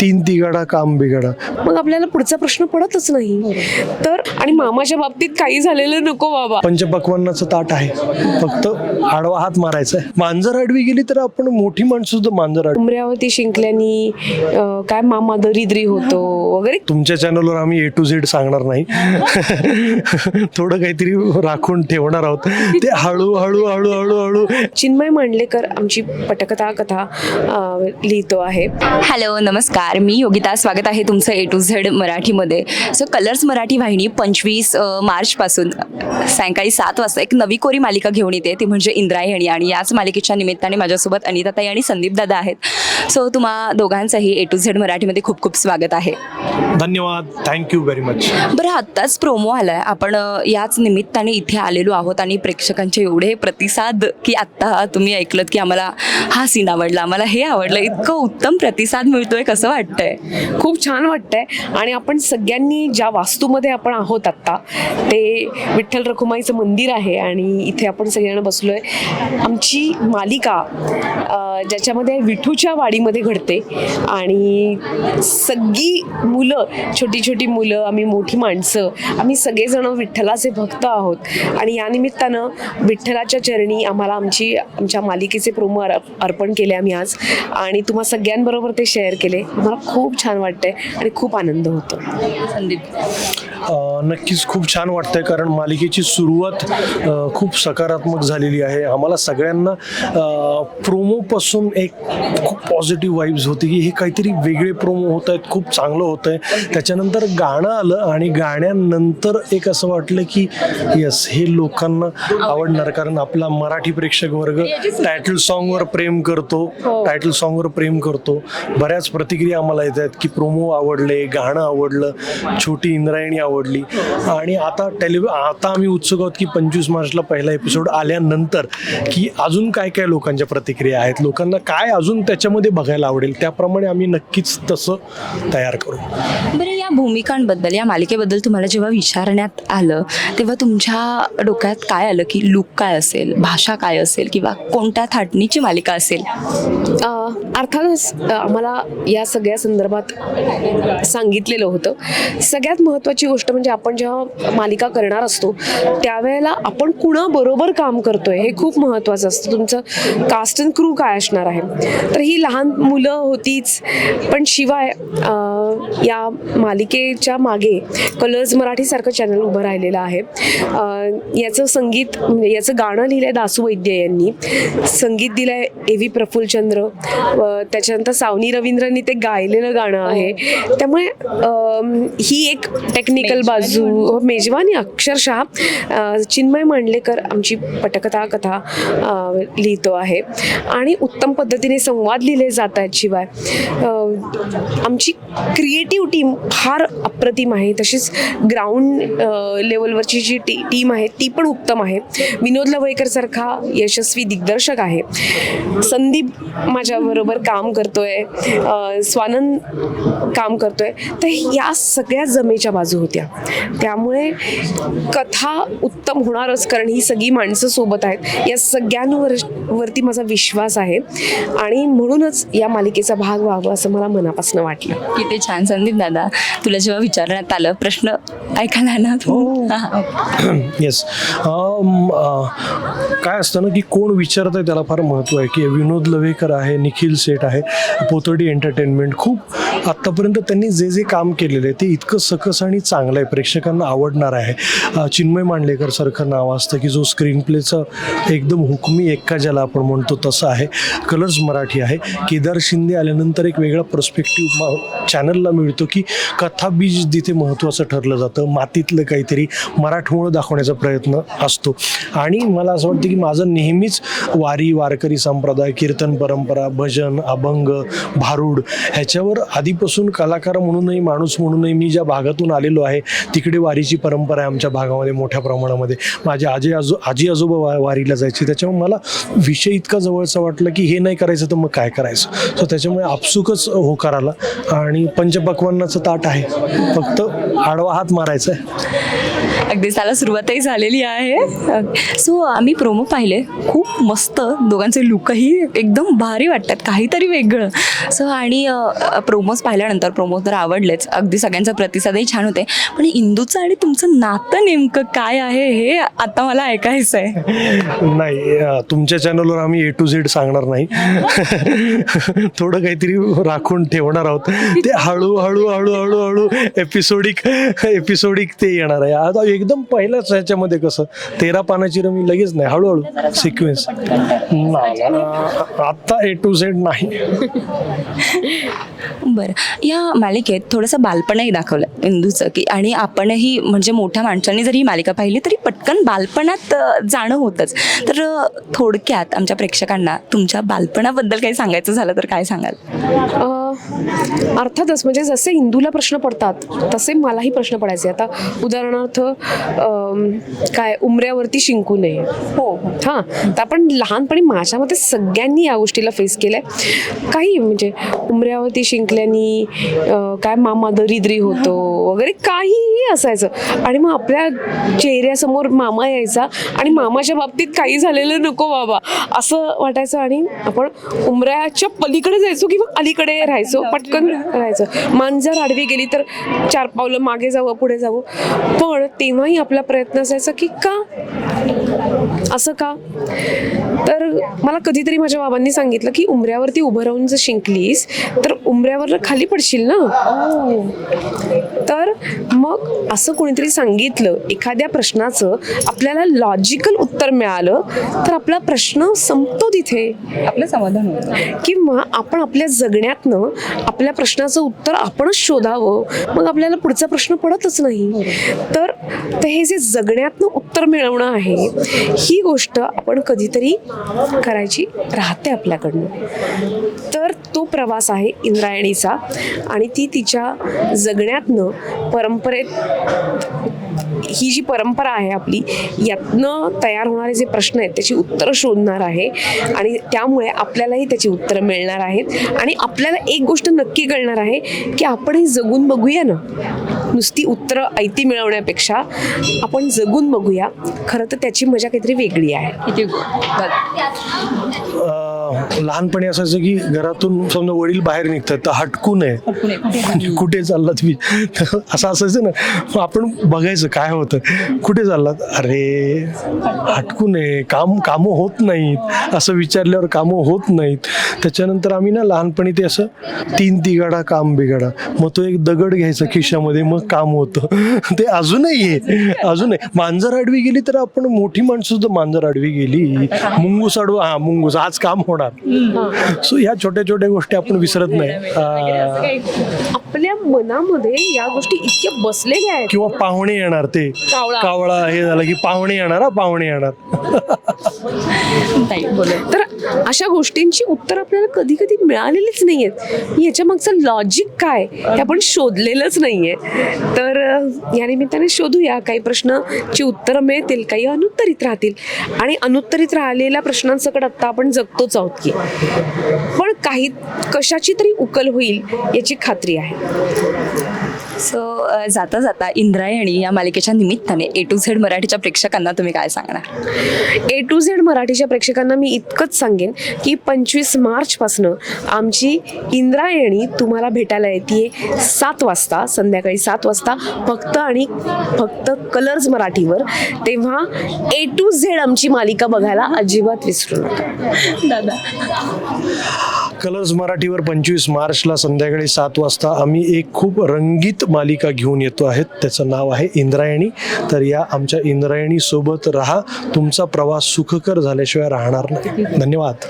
तीन तिगाडा काम बिगाडा मग आपल्याला पुढचा प्रश्न पडतच नाही. तर आणि मामाच्या बाबतीत काही झालेलं नको बाबा. पंचपक्वान्नाचं ताट आहे. फक्त आडवा हात मारायचा आहे. मांजर आडवी गेली तर आपण मोठी माणसं सुद्धा मांजर आडवी उमऱ्यावरती शिंकल्यानी अं, काय मामा दरिद्री होतो वगैरे? तुमच्या चॅनलवर आम्ही ए टू झेड सांगणार नाही. थोडं काहीतरी राखून ठेवणार आहोत. ते हळू हळू हळू. चिन्मय मांडलेकर आमची पटकथा कथा अं, लिहितो आहे. हॅलो नमस्कार. मी योगिता. स्वागत आहे तुमचं ए टू झेड मराठीमध्ये. सो कलर्स मराठी वाहिनी पंचवीस मार्चपासून सायंकाळी सात वाजता एक नवी कोरी मालिका घेऊन येते. ती म्हणजे इंद्रायणी आणि याच मालिकेच्या निमित्ताने माझ्यासोबत अनिताताई आणि संदीप दादा आहेत. सो तुम्हा दोघांचंही ए टू झेड मराठीमध्ये खूप खूप स्वागत आहे. धन्यवाद. थँक्यू व्हेरी मच बरं आत्ताच प्रोमो आलाय. आपण याच निमित्ताने इथे आलेलो आहोत आणि प्रेक्षकांचे एवढे प्रतिसाद की आत्ता तुम्ही ऐकलत की आम्हाला हा सीन आवडला. आम्हाला हे आवडलं. इतकं उत्तम प्रतिसाद मिळतोय. कसं वाटतंय. खूप छान वाटतंय. आणि आपण सगळ्यांनी ज्या वास्तूमध्ये आपण आहोत आत्ता ते विठ्ठल रखुमाईचं मंदिर आहे आणि इथे आपण सगळेजण बसलोय. आमची मालिका ज्याच्यामध्ये विठूच्या वाडीमध्ये घडते आणि सगळी मुलं छोटी छोटी मुलं आम्ही मोठी माणसं आम्ही सगळेजण विठ्ठलाचे भक्त आहोत. आणि या निमित्तानं विठ्ठलाच्या चरणी आम्हाला आमची आमच्या मालिकेचे प्रोमो अर्पण केले आम्ही आज. आणि तुम्हा सगळ्यांबरोबर ते शेअर केले. मला खूप छान वाटतंय आणि खूप आनंद होतो. संदीप. नक्कीच खूप छान वाटतंय कारण मालिकेची सुरुवात खूप सकारात्मक झालेली आहे. आम्हाला सगळ्यांना प्रोमोपासून एक खूप पॉझिटिव्ह वाईब्स होती की हे काहीतरी वेगळे प्रोमो होत आहेत खूप चांगलं होतं आहे. त्याच्यानंतर गाणं आलं आणि गाण्यानंतर एक असं वाटलं की येस हे लोकांना आवडणार कारण आपला मराठी प्रेक्षक वर्ग टायटल सॉन्गवर प्रेम करतो टायटल सॉन्गवर प्रेम करतो. बऱ्याच प्रतिक्रिया आम्हाला येत आहेत की प्रोमो आवडले गाणं आवडलं छोटी इंद्रायणी आवडली. आणि आता टेलिव्हि आता आम्ही उत्सुक आहोत की पंचवीस मार्चला पहिला एपिसोड आल्यानंतर की अजून काय काय लोकांच्या प्रतिक्रिया आहेत लोकांना काय अजून त्याच्यामध्ये बघायला आवडेल त्याप्रमाणे आम्ही नक्कीच तसं तयार करू. बरं भूमिकांबद्दल या मालिकेबद्दल तुम्हाला जेव्हा विचारण्यात आलं तेव्हा तुमच्या डोक्यात काय आलं की लुक काय असेल भाषा काय असेल किंवा कोणत्या थाटणीची मालिका असेल? अर्थातच आम्हाला या सगळ्या संदर्भात सांगितलेलं होतं. सगळ्यात महत्त्वाची गोष्ट म्हणजे आपण जेव्हा मालिका करणार असतो त्यावेळेला आपण कुणाबरोबर काम करतोय हे खूप महत्त्वाचं असतं. तुमचं कास्ट अँड क्रू काय असणार आहे? तर ही लहान मुलं होतीच पण शिवाय या मालिका मालिकेच्या मागे कलर्स मराठीसारखं चॅनल उभं राहिलेलं आहे. याचं संगीत म्हणजे याचं गाणं लिहिलं आहे दासू वैद्य यांनी. संगीत दिलं आहे ए व्ही प्रफुल्लचंद्र त्याच्यानंतर सावनी रवींद्रनी ते गायलेलं गाणं आहे. त्यामुळे ही एक टेक्निकल बाजू. मेजवानी अक्षरशः चिन्मय मांडलेकर आमची पटकथा कथा लिहितो आहे. आणि उत्तम पद्धतीने संवाद लिहिले जात आहेत शिवाय आमची क्रिएटिव्ह टीम फार अप्रतिम आहे. तशीच ग्राउंड लेवलवरची जी टी टीम आहे ती पण उत्तम आहे. विनोद लवयकर सारखा यशस्वी दिग्दर्शक आहे. संदीप माझ्याबरोबर काम करतोय. स्वानंद काम करतोय. तर या सगळ्या जमेच्या बाजू होत्या. त्यामुळे कथा उत्तम होणारच कारण ही सगळी माणसं सोबत आहेत. या सगळ्यांवर वरती माझा विश्वास आहे. आणि म्हणूनच या मालिकेचा भाग व्हावा असं मला मनापासून वाटलं. किती छान संदीप दादा. तुला जेव्हा विचारण्यात आलं प्रश्न ऐकायला ना तू. हा. येस काय असतं ना की कोण विचारत आहे त्याला फार महत्त्व आहे. की विनोद लवेकर आहे निखिल सेठ आहे पोतडी एंटरटेनमेंट खूप आत्तापर्यंत त्यांनी जे जे काम केलेलं आहे ते इतकं सकस आणि चांगलं आहे. प्रेक्षकांना आवडणार आहे. चिन्मय मांडलेकर सारखं नाव असतं की जो स्क्रीन प्लेचं एकदम हुकमी एक्का ज्याला आपण म्हणतो तसं आहे. कलर्स मराठी आहे. केदार शिंदे आल्यानंतर एक वेगळा पर्स्पेक्टिव्ह चॅनलला मिळतो की कथा बीज जिथे महत्त्वाचं ठरलं जातं मातीतलं काहीतरी मराठमोळं दाखवण्याचा प्रयत्न असतो. आणि मला असं वाटतं की माझं नेहमीच वारी वारकरी संप्रदाय कीर्तन परंपरा भजन अभंग भारूड ह्याच्यावर आधीपासून कलाकार म्हणूनही माणूस म्हणूनही मी ज्या भागातून आलेलो आहे तिकडे वारीची परंपरा आहे आमच्या भागामध्ये मोठ्या प्रमाणामध्ये. माझे आजी आजो आजी आजोबा वा वारीला जायचे त्याच्यामुळे मला विषय इतका जवळचा वाटला की हे नाही करायचं तर मग काय करायचं? सो त्याच्यामुळे आपसुकच होकार आला आणि पंचपक्वांनाचं ताट आहे. फक्त आडवा हात मारायचा आहे. अगदी त्याला सुरुवातही झालेली आहे. सो आम्ही प्रोमो पाहिले. खूप मस्त दोघांचे लुकही एकदम भारी वाटतात काहीतरी वेगळं. सो आणि प्रोमोज पाहिल्यानंतर प्रोमो तर आवडलेच. अगदी सगळ्यांचा प्रतिसादही छान होते. पण इंदूचं आणि तुमचं नातं नेमकं काय आहे हे आता मला ऐकायचं आहे नाही तुमच्या चॅनलवर आम्ही ए टू झेड सांगणार नाही. थोडं काहीतरी राखून ठेवणार आहोत. ते हळू हळू हळू हळू हळू एपिसोडिक एपिसोडिक ते येणार आहे. आता एकदम पहिल्याच ह्याच्यामध्ये कसं तेरा पानाची रमी लगेच नाही हळूहळू सिक्वेन्स आत्ता ए टू झेड नाही. बरं. या मालिकेत थोडंसं बालपणही दाखवलं इंदूचं की आणि आपणही म्हणजे मोठ्या माणसांनी जर ही मालिका पाहिली तरी पटकन बालपणात जाणं होतंच. तर थोडक्यात आमच्या प्रेक्षकांना तुमच्या बालपणाबद्दल काही सांगायचं झालं तर काय सांगाल? अ, अर्थातच म्हणजे जसे हिंदूला प्रश्न पडतात तसे मलाही प्रश्न पडायचे. आता उदाहरणार्थ काय उमऱ्यावरती शिंकू नये. हो. हां तर आपण लहानपणी माझ्या मते सगळ्यांनी या गोष्टीला फेस केलंय. काही म्हणजे उमऱ्यावरती शिंकल्यानी काय मामा दरिद्री होतो वगैरे काहीही असायचं. आणि मग आपल्या चेहऱ्यासमोर मामा यायचा आणि मामाच्या बाबतीत काही झालेलं नको बाबा असं वाटायचं. आणि आपण उमऱ्याच्या पलीकडे जायचो किंवा अलीकडे राहायचो पटकन राहायचं. मांजर आडवी गेली तर चार पावलं मागे जावं पुढे जावं. पण तेव्हाही आपला प्रयत्न असायचा की का? असं का? तर मला कधीतरी माझ्या बाबांनी सांगितलं की उमऱ्यावरती उभं राहून जर शिंकलीस तर उमऱ्यावर खाली पडशील ना? तर मग असं कोणीतरी सांगितलं एखाद्या प्रश्नाचं आपल्याला लॉजिकल उत्तर मिळालं तर आपला प्रश्न संपतो तिथे. आपलं समाधान होतं. किंवा आपण आपल्या जगण्यातनं आपल्या प्रश्नाचं उत्तर आपणच शोधावं मग आपल्याला पुढचा प्रश्न पडतच नाही. तर हे जे जगण्यातनं उत्तर मिळवणं आहे ही गोष्ट आपण कधीतरी करायची राहते आपल्याकडनं. तर प्रवास आहे इंद्रायणीचा आणि ती तिच्या जगण्यातनं परंपरेत ही जी परंपरा आहे आपली यातनं तयार होणारे जे प्रश्न आहेत त्याची उत्तरं शोधणार आहे आणि त्यामुळे आपल्यालाही त्याची उत्तरं मिळणार आहेत. आणि आपल्याला एक गोष्ट नक्की कळणार आहे की आपण हे जगून बघूया ना. नुसती उत्तरं ऐती मिळवण्यापेक्षा आपण जगून बघूया. खरं तर त्याची मजा काहीतरी वेगळी आहे. किती? लहानपणी असायचं की घरातून समजा वडील बाहेर निघतात तर हटकू नये. म्हणजे कुठे चाललात मी असं असायचं ना. आपण बघायचं काय होतं. कुठे चाललात? अरे हटकू नये. काम कामं होत नाहीत. असं विचारल्यावर कामं होत नाहीत. त्याच्यानंतर आम्ही ना लहानपणी ते असं तीन तिगाडा काम बिगाडा मग तो एक दगड घ्यायचा खिशामध्ये मग काम होतं. ते अजूनही आहे. अजूनही. मांजर आडवी गेली तर आपण मोठी माणसं सुद्धा मांजर आडवी गेली. मुंगूस आडवा हा मुंगूस. आज काम होणार. सो ह्या छोट्या छोट्या गोष्टी आपण विसरत नाही. आपल्या मनामध्ये या गोष्टी इतक्या बसलेल्या आहेत. किंवा पाहुणे येणार ते. कावळा. कावळा हे झालं की पाहुणे येणार हा पाहुणे येणार. तर अशा गोष्टींची उत्तर आपल्याला कधी कधी मिळालेलीच नाही आहेत याच्या मागचं लॉजिक काय? हे आपण शोधलेलंच नाहीये. तर या निमित्ताने शोधूया. काही प्रश्नाची उत्तरं मिळतील काही अनुत्तरित राहतील. आणि अनुत्तरित राहिलेल्या प्रश्नांसकट आत्ता आपण जगतोच आहोत की. पण काही कशाची तरी उकल होईल याची खात्री आहे. सो जाता जाता इंद्रायणी या मालिकेच्या निमित्ताने ए टू झेड मराठीच्या प्रेक्षकांना तुम्ही काय सांगणार? ए टू झेड मराठीच्या प्रेक्षकांना मी इतकंच सांगेन की पंचवीस मार्चपासनं आमची इंद्रायणी तुम्हाला भेटायला येते सात वाजता संध्याकाळी सात वाजता फक्त आणि फक्त कलर्स मराठीवर. तेव्हा ए टू झेड आमची मालिका बघायला अजिबात विसरू नका. दादा. कलर्स मराठीवर पंचवीस मार्चला संध्याकाळी सात वाजता आम्ही एक खूप रंगीत मालिका घेऊन येतो आहेत. त्याचं नाव आहे इंद्रायणी. तर या आमच्या इंद्रायणी सोबत राहा. तुमचा प्रवास सुखकर झाल्याशिवाय राहणार नाही. धन्यवाद.